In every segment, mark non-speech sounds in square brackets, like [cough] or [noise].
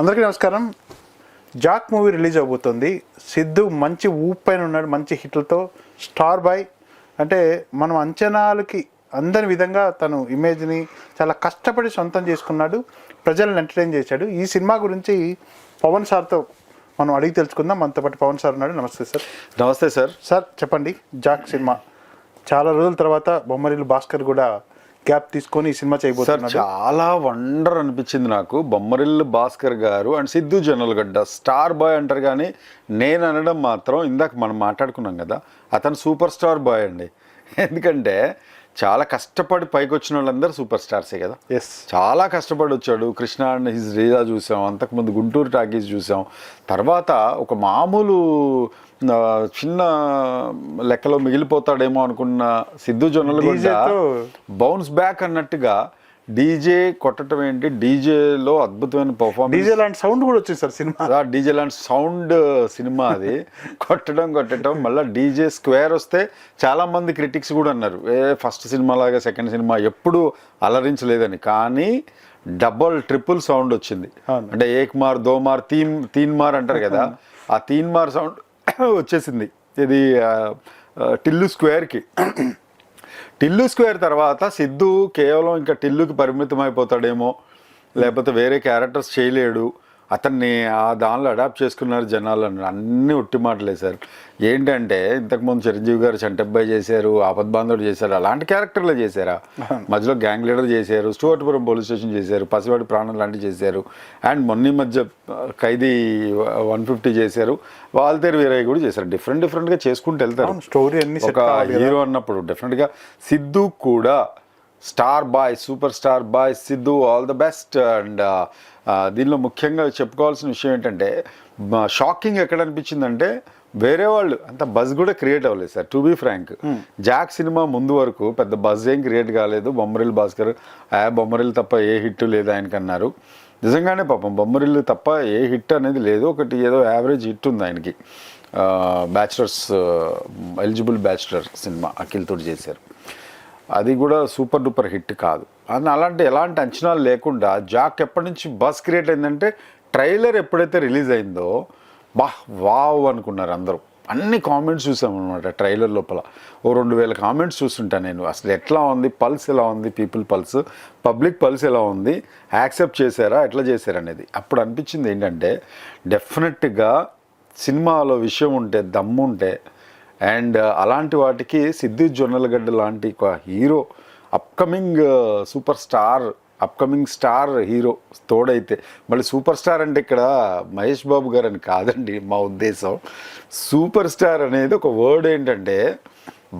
అందరికీ నమస్కారం. Jack movie release అవబోతుంది. సిద్ధు మంచి ఊపు పైన ఉన్నాడు మంచి హిట్లతో. స్టార్ బాయ్ అంటే మనం అంచనాలకి అందని విధంగా తను ఇమేజ్ని చాలా కష్టపడి సొంతం చేసుకున్నాడు ప్రజలను ఎంటర్టైన్ చేశాడు. ఈ సినిమా గురించి పవన్ సార్తో మనం అడిగి తెలుసుకుందాం. మనతో పాటు పవన్ సార్ ఉన్నాడు. నమస్తే సార్. నమస్తే సార్. సార్ చెప్పండి. Jack cinema. చాలా రోజుల తర్వాత బొమ్మరిల్లు భాస్కర్ కూడా గ్యాప్ తీసుకొని ఈ సినిమా సార్ చేయబోతున్నాడు చాలా వండర్ అనిపించింది నాకు. Bommarillu Bhaskar garu and Siddhu Jonnalagadda star boy అంటారు కానీ నేను అనడం మాత్రం ఇందాక మనం మాట్లాడుకున్నాం కదా అతను సూపర్ స్టార్ బాయ్ అండి. [laughs] ఎందుకంటే చాలా కష్టపడి పైకి వచ్చిన వాళ్ళందరూ సూపర్ స్టార్సే కదా. ఎస్ చాలా కష్టపడి వచ్చాడు. కృష్ణ అండ్ హిజ్ రీజా చూసాం. అంతకుముందు గుంటూరు టాకీస్ చూసాం. తర్వాత ఒక మామూలు చిన్న లెక్కలో మిగిలిపోతాడేమో అనుకున్న సిద్ధు జొన్నలు తో- బౌన్స్ బ్యాక్ అన్నట్టుగా డీజే కొట్టడం ఏంటి? డీజేలో అద్భుతమైన పర్ఫార్మెన్స్ డీజే లాంటి సౌండ్ కూడా వచ్చింది సార్ సినిమా. డీజే లాంటి సౌండ్ సినిమా అది. కొట్టడం కొట్టడం మళ్ళీ డీజే స్క్వేర్ వస్తే చాలా మంది క్రిటిక్స్ కూడా అన్నారు. ఏ ఫస్ట్ సినిమా లాగా సెకండ్ సినిమా ఎప్పుడు అలరించలేదని. కానీ డబల్ ట్రిపుల్ సౌండ్ వచ్చింది. అంటే ఏక్ మార్ దో మార్ తీన్ తీన్ మార్ అంటారు కదా. ఆ తీన్ మార్ సౌండ్ [coughs] వచ్చేసింది. ఇది టిల్లు స్క్వేర్కి. టిల్లు స్క్వేర్ తర్వాత సిద్ధు కేవలం ఇంకా టిల్లుకి పరిమితం అయిపోతాడేమో లేకపోతే వేరే క్యారెక్టర్స్ చేయలేడు. అతన్ని ఆ దానిలో అడాప్ట్ చేసుకున్నారు జనాలు అని అన్ని ఉట్టి మాటలే సార్. ఏంటంటే ఇంతకుముందు చిరంజీవి గారు చంటబ్బాయి చేశారు ఆపద్బాంధవుడు చేశారు అలాంటి క్యారెక్టర్లే చేశారా? మధ్యలో గ్యాంగ్ లీడర్ చేశారు స్టూవర్ట్పురం పోలీస్ స్టేషన్ చేశారు పసివాడి ప్రాణం లాంటివి చేశారు అండ్ మొన్న మధ్య ఖైదీ వన్ ఫిఫ్టీ చేశారు వాల్తేరు వీరయ్య కూడా చేశారు. డిఫరెంట్ డిఫరెంట్గా చేసుకుంటూ వెళ్తారు. story అన్ని ఒక. హీరో అన్నప్పుడు డెఫినెట్గా సిద్ధు కూడా star boy super star boy Siddhu all the best. And దీనిలో ముఖ్యంగా చెప్పుకోవాల్సిన విషయం ఏంటంటే షాకింగ్ ఎక్కడ అనిపించిందంటే వేరే వాళ్ళు అంత బజ్ కూడా క్రియేట్ అవ్వలేదు sir to be frank. Jack cinema ముందు వరకు పెద్ద బజ్ ఏం క్రియేట్ కాలేదు. బొమ్మరిల్ భాస్కర్ ఆ బొమ్మరిల్ తప్ప ఏ హిట్ లేదు ఆయనకి అన్నారు. నిజంగానే పాపం బొమ్మరిల్లు తప్ప ఏ హిట్ అనేది లేదు. ఒకటి ఏదో యావరేజ్ హిట్ ఉంది ఆయనకి. Bachelors eligible bachelor cinema Akhil తోటి చేశారు. అది కూడా సూపర్ డూపర్ హిట్ కాదు. అని అలాంటి ఎలాంటి అంచనాలు లేకుండా జాక్ ఎప్పటి నుంచి బస్ క్రియేట్ అయిందంటే ట్రైలర్ ఎప్పుడైతే రిలీజ్ అయిందో బా వావ్ అనుకున్నారు అందరూ. అన్ని కామెంట్స్ చూసాం అనమాట ట్రైలర్ లోపల. ఓ రెండు వేల కామెంట్స్ చూస్తుంటా నేను. అసలు ఎట్లా ఉంది పల్స్ ఎలా ఉంది పీపుల్ పల్స్ పబ్లిక్ పల్స్ ఎలా ఉంది యాక్సెప్ట్ చేశారా ఎట్లా చేశారా అనేది. అప్పుడు అనిపించింది ఏంటంటే డెఫినెట్గా సినిమాలో విషయం ఉంటే దమ్ము ఉంటే అండ్ uh, అలాంటి వాటికి సిద్ధి జొన్నలగడ్డ లాంటి ఒక hero upcoming super star upcoming star hero తోడైతే మళ్ళీ సూపర్ స్టార్ అంటే ఇక్కడ మహేష్ బాబు గారు అని కాదండి మా ఉద్దేశం. సూపర్ స్టార్ అనేది ఒక వర్డ్ ఏంటంటే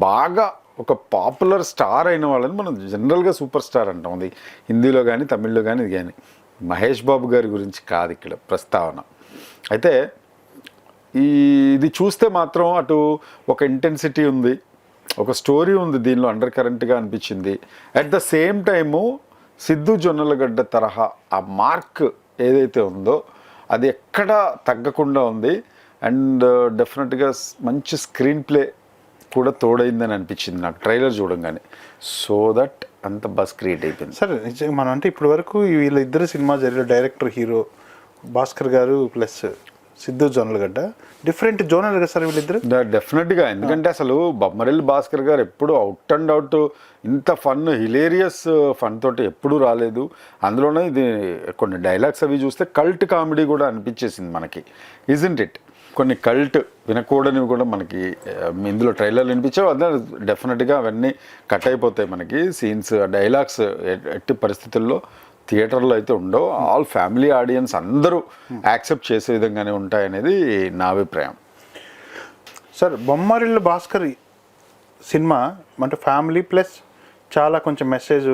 బాగా ఒక పాపులర్ స్టార్ అయిన వాళ్ళని మనం జనరల్గా సూపర్ స్టార్ అంటాం. అది హిందీలో కానీ తమిళ్ళో కానీ ఇది కానీ మహేష్ బాబు గారి గురించి కాదు ఇక్కడ ప్రస్తావన. అయితే ఈ ఇది చూస్తే మాత్రం అటు ఒక ఇంటెన్సిటీ ఉంది ఒక స్టోరీ ఉంది దీనిలో అండర్ కరెంట్గా అనిపించింది. At the same time Siddhu Jonnalagadda తరహా ఆ మార్క్ ఏదైతే ఉందో అది ఎక్కడ తగ్గకుండా ఉంది. అండ్ డెఫినెట్గా uh, మంచి స్క్రీన్ ప్లే కూడా తోడైందని అనిపించింది నాకు ట్రైలర్ చూడంగానే. సో దట్ అంత బస్ క్రియేట్ అయిపోయింది. సరే నిజంగా మనం అంటే ఇప్పటి వరకు సినిమా జరిగిన director hero Bhaskar garu plus Siddhu Jonnalagadda different zonal కదా సార్ వీళ్ళిద్దరు? డెఫినెట్గా ఎందుకంటే అసలు బొమ్మరెల్లి భాస్కర్ గారు ఎప్పుడు అవుట్ అండ్ అవుట్ ఇంత ఫన్ హిలేరియస్ ఫన్ తోటి ఎప్పుడూ రాలేదు. అందులోనే ఇది కొన్ని డైలాగ్స్ అవి చూస్తే కల్ట్ కామెడీ కూడా అనిపించేసింది మనకి. ఇజంట్ ఇట్ కొన్ని కల్ట్ వినకూడనివి కూడా మనకి ఆ, ఇందులో ట్రైలర్లు వినిపించావు. అదే డెఫినెట్గా అవన్నీ కట్ అయిపోతాయి మనకి. సీన్స్ డైలాగ్స్ ఎట్టి పరిస్థితుల్లో థియేటర్లో అయితే ఉండవు. ఆల్ ఫ్యామిలీ ఆడియన్స్ అందరూ యాక్సెప్ట్ చేసే విధంగానే ఉంటాయనేది నా అభిప్రాయం. సార్ బొమ్మరిల్లు భాస్కర్ సినిమా అంటే ఫ్యామిలీ ప్లస్ చాలా కొంచెం మెసేజ్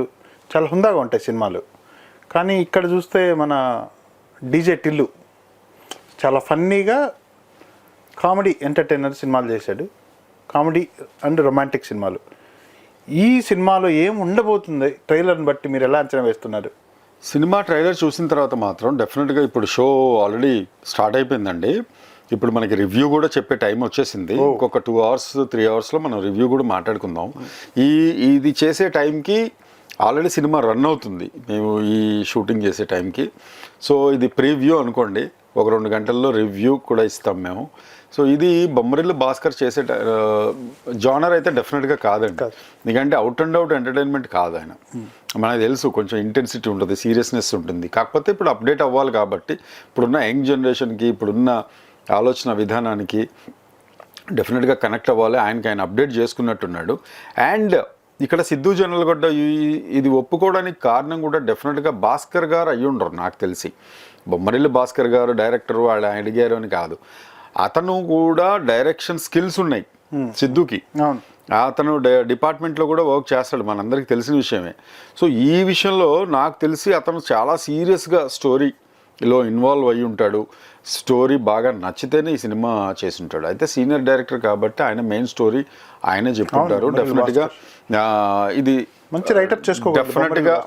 చాలా హుందాగా ఉంటాయి సినిమాలు. కానీ ఇక్కడ చూస్తే మన డీజే టిల్లు చాలా ఫన్నీగా కామెడీ ఎంటర్టైనర్ సినిమాలు చేశాడు. కామెడీ అండ్ రొమాంటిక్ సినిమాలు. ఈ సినిమాలో ఏం ఉండబోతుంది? ట్రైలర్ని బట్టి మీరు ఎలా అంచనా వేస్తున్నారు? సినిమా ట్రైలర్ చూసిన తర్వాత మాత్రం డెఫినెట్గా ఇప్పుడు షో ఆల్రెడీ స్టార్ట్ అయిపోయిందండి. ఇప్పుడు మనకి రివ్యూ కూడా చెప్పే టైం వచ్చేసింది. ఇంకొక టూ అవర్స్ త్రీ అవర్స్లో మనం రివ్యూ కూడా మాట్లాడుకుందాం. ఈ ఇది చేసే టైంకి ఆల్రెడీ సినిమా రన్ అవుతుంది. మేము ఈ షూటింగ్ చేసే టైంకి. సో ఇది ప్రీవ్యూ అనుకోండి. ఒక రెండు గంటల్లో రివ్యూ కూడా ఇస్తాం మేము. సో ఇది బొమ్మరిల్లు భాస్కర్ చేసే జానర్ అయితే డెఫినెట్గా కాదండి. కాదు. ఎందుకంటే అవుట్ అండ్ అవుట్ ఎంటర్టైన్మెంట్ కాదు ఆయన. మనకు తెలుసు కొంచెం ఇంటెన్సిటీ ఉంటుంది సీరియస్నెస్ ఉంటుంది. కాకపోతే ఇప్పుడు అప్డేట్ అవ్వాలి కాబట్టి ఇప్పుడున్న యంగ్ జనరేషన్కి ఇప్పుడున్న ఆలోచన విధానానికి డెఫినెట్గా కనెక్ట్ అవ్వాలి. ఆయనకి ఆయన అప్డేట్ చేసుకున్నట్టున్నాడు. అండ్ ఇక్కడ సిద్ధు జనరల్గడ్డ ఇది ఒప్పుకోవడానికి కారణం కూడా డెఫినెట్గా భాస్కర్ గారు అయ్యి ఉండరు నాకు తెలిసి. బొమ్మరిల్లు భాస్కర్ గారు డైరెక్టర్ వాళ్ళు అడిగారు అని కాదు. అతను కూడా డైరెక్షన్ స్కిల్స్ ఉన్నాయి సిద్ధుకి. అవును. అతను డ- డిపార్ట్మెంట్లో కూడా వర్క్ చేస్తాడు మనందరికీ తెలిసిన విషయమే. సో ఈ విషయంలో నాకు తెలిసి అతను చాలా సీరియస్గా స్టోరీలో ఇన్వాల్వ్ అయి ఉంటాడు. స్టోరీ బాగా నచ్చితేనే ఈ సినిమా చేసి ఉంటాడు అయితే సీనియర్ డైరెక్టర్ కాబట్టి ఆయన మెయిన్ స్టోరీ ఆయనే చెప్పుకుంటారు. డెఫినెట్గా ఇది మంచి రైటప్ చేసుకోగలడు డెఫినెట్గా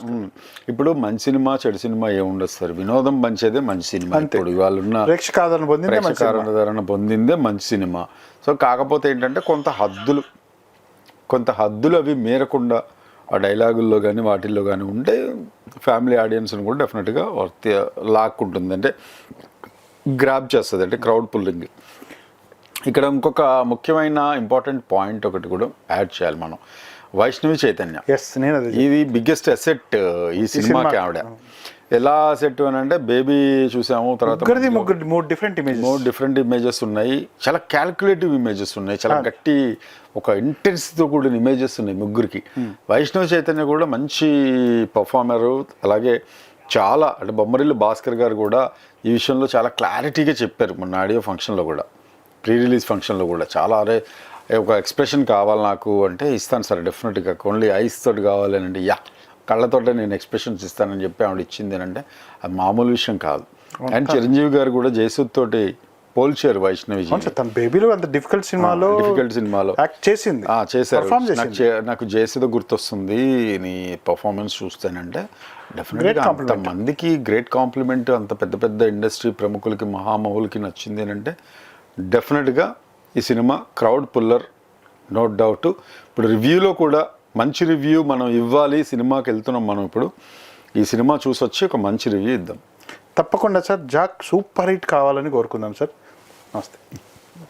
ఇప్పుడు మంచి సినిమా చెడు సినిమా ఏముండదు సార్. వినోదం పంచేదే మంచి సినిమా ఇప్పుడు ఇవాళ ఉన్న. ప్రేక్షకాదరణ పొందిందే మంచి సినిమా. సో కాకపోతే ఏంటంటే కొంత హద్దులు కొంత హద్దులు అవి మేరకుండా ఆ డైలాగుల్లో కానీ వాటిల్లో కానీ ఉంటే ఫ్యామిలీ ఆడియన్స్ని కూడా డెఫినెట్గా వర్తి లాక్కుంటుంది. అంటే గ్రాప్ చేస్తుంది అంటే క్రౌడ్ పుల్లింగ్. ఇక్కడ ఇంకొక ముఖ్యమైన ఇంపార్టెంట్ పాయింట్ ఒకటి కూడా యాడ్ చేయాలి మనం. వైష్ణవి చైతన్య. ఎస్ నేను అది ఇది బిగ్గెస్ట్ అసెట్ ఈ సినిమాకి సినిమా. ఆవిడ. ఎలా అసెట్ అని అంటే బేబీ చూసాము తర్వాత మూడు different images more different images ఉన్నాయి. చాలా క్యాల్కులేటివ్ ఇమేజెస్ ఉన్నాయి. చాలా గట్టి ఒక ఇంటెన్స్తో కూడిన ఇమేజెస్ ఉన్నాయి ముగ్గురికి. వైష్ణవ చైతన్య కూడా మంచి పర్ఫార్మరు అలాగే చాలా అంటే బొమ్మరిల్లు భాస్కర్ గారు కూడా ఈ విషయంలో చాలా క్లారిటీగా చెప్పారు. మొన్న ఆడియో ఫంక్షన్లో కూడా ప్రీ రిలీజ్ ఫంక్షన్లో కూడా. చాలా అరే ఒక ఎక్స్ప్రెషన్ కావాలి నాకు అంటే ఇస్తాను సార్ డెఫినెట్గా ఓన్లీ ఐస్ తోటి కావాలి అని అంటే యా కళ్ళతోటే నేను ఎక్స్ప్రెషన్స్ ఇస్తానని చెప్పి ఆవిడ ఇచ్చింది అంటే అది మామూలు విషయం కాదు. అండ్ చిరంజీవి గారు కూడా జయసూద్ తోటి పోల్చారు వైష్ణవి తన బేబీలో అంత డిఫికల్ట్ సినిమాలో డిఫికల్ట్ సినిమాలో. యాక్ట్ చేసింది. చేశారు. నాకు జయసుధ గుర్తొస్తుంది నీ పర్ఫార్మెన్స్ చూస్తానంటే డెఫినెట్గా అంత. మందికి గ్రేట్ కాంప్లిమెంట్ అంత పెద్ద పెద్ద ఇండస్ట్రీ ప్రముఖులకి మహామహులకి నచ్చింది అంటే డెఫినెట్గా ఈ cinema crowd puller no doubt ఇప్పుడు రివ్యూలో కూడా మంచి రివ్యూ మనం ఇవ్వాలి సినిమాకి వెళ్తున్నాం మనం ఇప్పుడు. ఈ సినిమా చూసి వచ్చి ఒక మంచి రివ్యూ ఇద్దాం. తప్పకుండా సార్ జాక్ సూపర్ హిట్ కావాలని కోరుకుందాం సార్. నమస్తే.